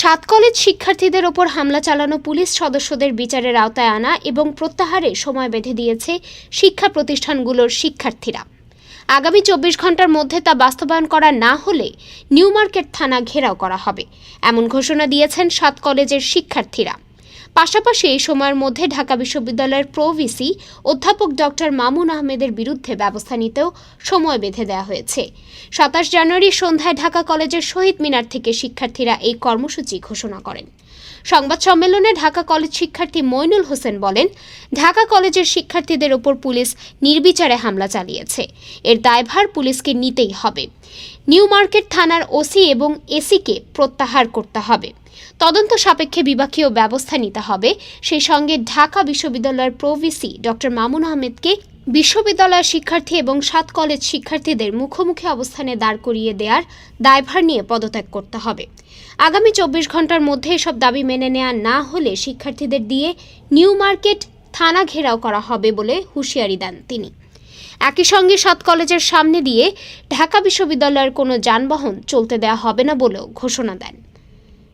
সাত কলেজ শিক্ষার্থীদের ওপর হামলা চালানো পুলিশ সদস্যদের বিচারের আওতায় আনা এবং প্রত্যাহারে সময় বেঁধে দিয়েছে শিক্ষা প্রতিষ্ঠানগুলোর শিক্ষার্থীরা। আগামী চব্বিশ ঘণ্টার মধ্যে তা বাস্তবায়ন করা না হলে নিউ মার্কেট থানা ঘেরাও করা হবে। এমন ঘোষণা দিয়েছেন সাত কলেজের শিক্ষার্থীরা। পাশাপাশি এই সময়ের মধ্যে ঢাকা বিশ্ববিদ্যালয়ের প্রভিসি অধ্যাপক ডক্টর মামুন আহমেদের বিরুদ্ধে ব্যবস্থা নিতেও সময় বেঁধে দেওয়া হয়েছে। সাতাশ জানুয়ারি সন্ধ্যায় ঢাকা কলেজের শহীদ মিনার থেকে শিক্ষার্থীরা এই কর্মসূচি ঘোষণা করেন। সংবাদ সম্মেলনে ঢাকা কলেজ শিক্ষার্থী মইনুল হোসেন বলেন, ঢাকা কলেজের শিক্ষার্থীদের ওপর পুলিশ নির্বিচারে হামলা চালিয়েছে। এর দায়ভার পুলিশকে নিতেই হবে। নিউ মার্কেট থানার ওসি এবং এসিকে প্রত্যাহার করতে হবে। তদন্ত সাপেক্ষে বিভাগীয় ব্যবস্থা নিতে হবে। সেই সঙ্গে ঢাকা বিশ্ববিদ্যালয়ের প্রভিসি ডক্টর মামুন আহমেদকে বিশ্ববিদ্যালয়ের শিক্ষার্থী এবং সাত কলেজ শিক্ষার্থীদের মুখোমুখি অবস্থানে দাঁড় করিয়ে দেওয়ার দায়ভার নিয়ে পদত্যাগ করতে হবে। আগামী চব্বিশ ঘণ্টার মধ্যে এসব দাবি মেনে নেওয়া না হলে শিক্ষার্থীদের দিয়ে নিউ মার্কেট থানা ঘেরাও করা হবে বলে হুঁশিয়ারি দেন তিনি। একই সঙ্গে সাত কলেজের সামনে দিয়ে ঢাকা বিশ্ববিদ্যালয়ের কোনো যানবাহন চলতে দেওয়া হবে না বলেও ঘোষণা দেন।